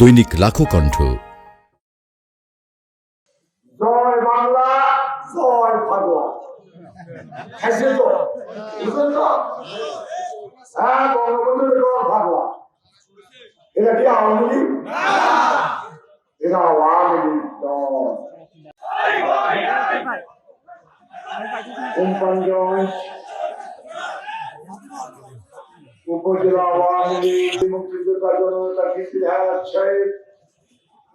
দৈনিক লাখো কণ্ঠ। জয় বাংলা জয় ভাগলা খাইছে তো? বুঝলেন তো? হ্যাঁ বঙ্গবন্ধুর জয় ভাগলা এটা কি আওয়ামী লীগ? এটা আওয়ামী লীগ কোম্পানিগঞ্জ উপজেলা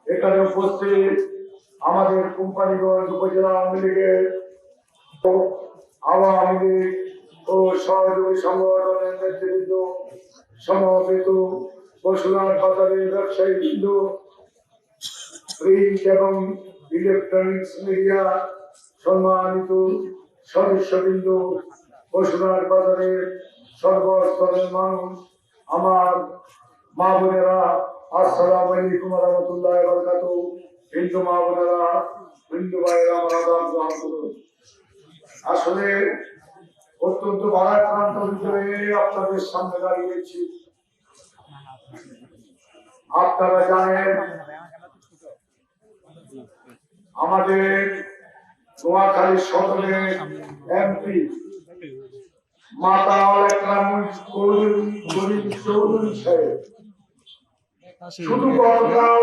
এখানে উপস্থিত আমাদের কোম্পানিগঞ্জ উপজেলা আওয়ামী লীগের আওয়ামী লীগ ও সহযোগী সংগঠনের নেতৃবৃন্দ, সমবেত ব্যবসায়ী বৃন্দ এবং ইলেকট্রনিক্স মিডিয়া সম্মানিত সদস্যবৃন্দ পশুরার বাজারের সর্বস্তরের মানুষ, আমার মা বোনেরা, আসসালামু আলাইকুম রহমতুল্লাহ বরকাত। হিন্দু মা বোনেরা, হিন্দু ভাইয়েরা, আমার গ্রহণ করুন। আসলে অত্যন্ত ভারাক্রান্ত ভিতরে আপনাদের সামনে দাঁড়িয়েছি আপনারা জানেন, আমাদের নোয়াখালী সদরের এমপি মাতা চৌধুরী সাহেব। শুধু গতকাল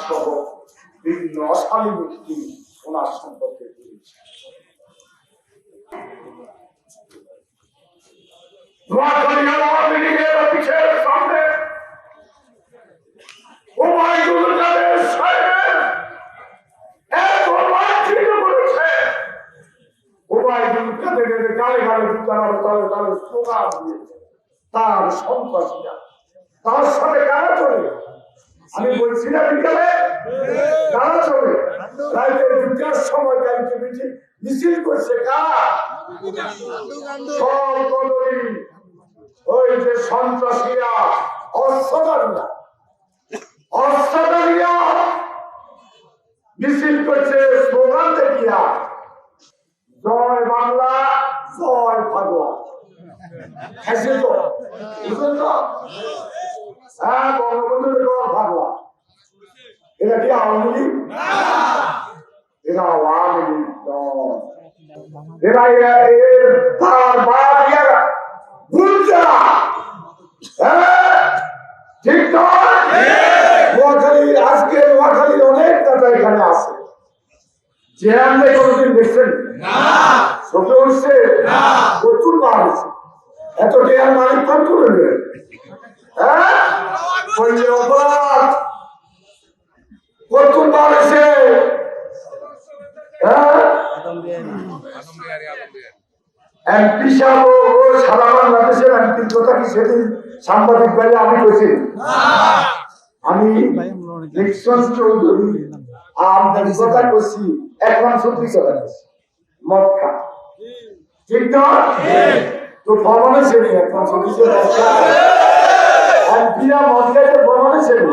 সহ বিভিন্ন অশালী ব্যক্তি ওনার সম্পর্কে করেছে নোয়াখালী আওয়ামী লীগের অফিসের সামনে উবায়দুল কাদের সাহেবের এত লাঞ্ছিত করেছে উবায়দুল কাদেরের গালে তার সন্ত্রাসীরা তার সাথে কারা চলে আমি বলছি না বিকালে। কারা চলে সময় মিছিল মিছিল করছে কারা? ওই যে সন্ত্রাসীরা, অস্ত্রধারীরা। অস্ত্রধারীরা মিছিল করছে, স্লোগান দেখিয়া। জয় বাংলা। তো বুঝলেন তো হ্যাঁ বঙ্গবন্ধুর জয় ভাগলা এটা কি আওয়ামী লীগ? হ্যাঁ ঠিক নয় নোয়াখালী, আজকে নোয়াখালীর অনেক নেতা এখানে আছে। যে আপনি কোনদিন দেখছেন? ছোট হচ্ছে প্রচুর বার হচ্ছে এত টেয়ার মালিক কম করে নেবেন? হ্যাঁ? প্রচুর বার হ্যাঁ? এমপি সাহেব ও- ও সারা বাংলাদেশের এমপির কথা কি সেদিন সাংবাদিক বাইরে আমি বলছি আমি নিক্সন চৌধুরী আমদানি কথা করছি এখন সত্যি কথা করছি মদ খা ঠিক তো ছেড়ে এখন ছেড়ে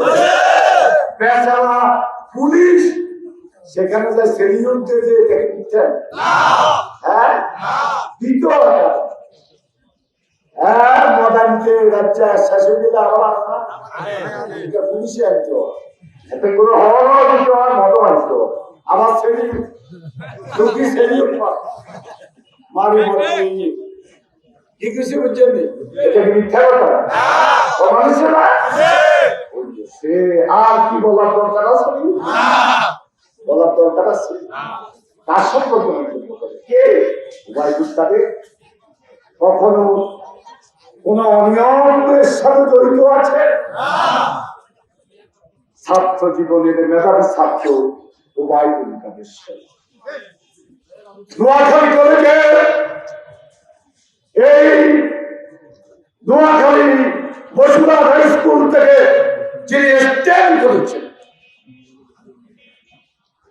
বেচারা পুলিশ সেখানে যে সেলিউট দিয়ে যে এটাকে দিচ্ছেন হ্যাঁ হ্যাঁ রাজ্যা শাশুড়ি আমার এটা পুলিশে একজন এতে কোনো হওয়ার দিতে হয় মতো আসতো আমার দুটি ছেলে মারি কি কিছু বুঝছেন এটা মিথ্যা কথা? প্রমাণ না? সে আর কি বলার দরকার আছে বলার দরকার আছে। তার সম্পর্কে কে? কখনো কোন অনিয়মের সাথে জড়িত আছে ছাত্র জীবনের মেধাবী ছাত্র ওবায়দুল কাদের। নোয়াখালী কলেজে এই নোয়াখালী বসুধা হাই স্কুল থেকে যিনি স্ট্যান্ড করেছেন,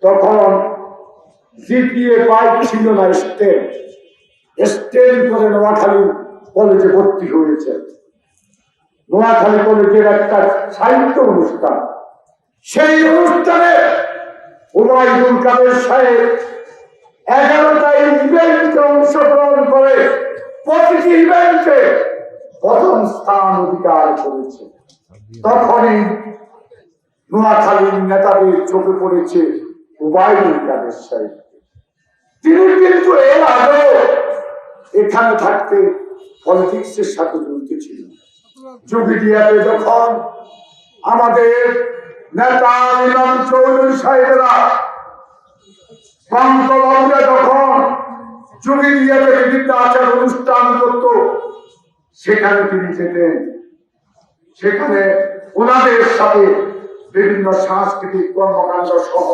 তখন জিপিএ বাইক ছিল না স্টেম স্টেম করে নোয়াখালী কলেজে ভর্তি হয়েছে নোয়াখালী কলেজের একটা সাহিত্য অনুষ্ঠান। সেই অনুষ্ঠানে উবাইদুল কাদের সাহেব এগারোটা ইভেন্টে অংশগ্রহণ করে প্রতিটি ইভেন্টে প্রথম স্থান অধিকার করেছে। তখনই নোয়াখালীর নেতাদের চোখে পড়েছে উবাইদুল কাদের সাহেব তিনি কিন্তু এর আগেও এখানে থাকতে পলিটিক্সের সাথে জড়িত ছিলেন। জুবিডিয়াতে যখন আমাদের নেতা ইমাম চৌধুরী সাহেবেরা জুবিডিয়াতে বিভিন্ন আচার অনুষ্ঠান করত, সেখানে তিনি যেতেন। সেখানে ওনাদের সাথে বিভিন্ন সাংস্কৃতিক কর্মকাণ্ড সহ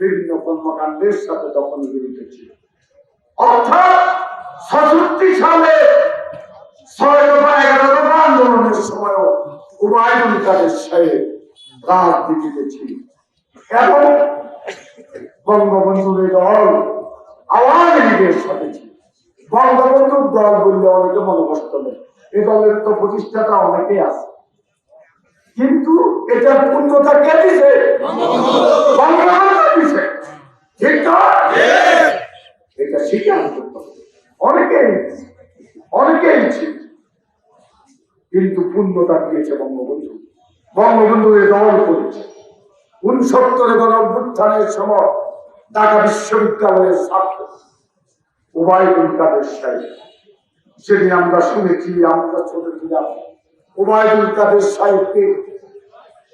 বিভিন্ন কর্মকাণ্ডের সাথে তখন জড়িত ছিল। অর্থাৎ ছষট্টি সালে ছয় দফা এগারো দফা আন্দোলনের সময় উবায়দুল কাদের সাহেব রাজনীতিতে ছিল এবং বঙ্গবন্ধুর দল আওয়ামী লীগের সাথে ছিল। বঙ্গবন্ধুর দল বললে অনেকে মনে কষ্ট নেই। এই দলের তো প্রতিষ্ঠাতা অনেকেই আছে। কিন্তু এটার পূর্ণতা কে দিছে? বঙ্গবন্ধু দিছে। ঠিক তো? এটা স্বীকার করতে অনেকেই কিন্তু পূর্ণতা দিয়েছে বঙ্গবন্ধু। বঙ্গবন্ধু এ দল করেছে। উনসত্তরে গণ অভ্যুত্থানের সময় ঢাকা বিশ্ববিদ্যালয়ের ছাত্র উবায়দুল কাদের সাহেব। সেদিন আমরা শুনেছি, আমরা ছোট ছিলাম উবায়দুল কাদের সাহেবকে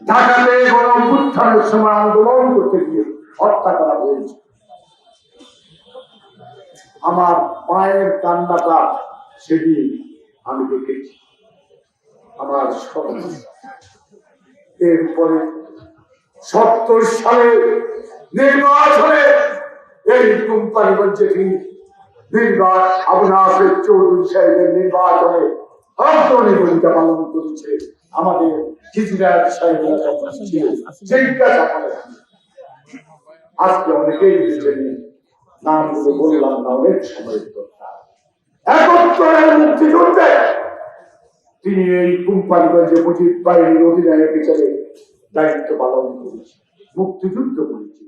ঢাকাতে গণ অভ্যুত্থানের সময় আন্দোলন করতে গিয়ে হত্যা করা হয়েছে। আমার মায়ের কান্নাটা সেদিন আমি দেখেছি। আমার স্মরণ। এরপরে সত্তর সালে নির্বাচনে এই কোম্পানিগঞ্জে কি, নির্বাচন আবু চৌধুরী সাহেবের পালন আমাদের আজকে অনেকেই বুঝছেন নামগুলো বললাম না, অনেক সময় দরকার একত্তরের মুক্তিযুদ্ধে তিনি এই কোম্পানিগঞ্জে মুজিব বাহিনীর অধিনায়ক হিসেবে দায়িত্ব পালন করেছে মুক্তিযুদ্ধ করেছেন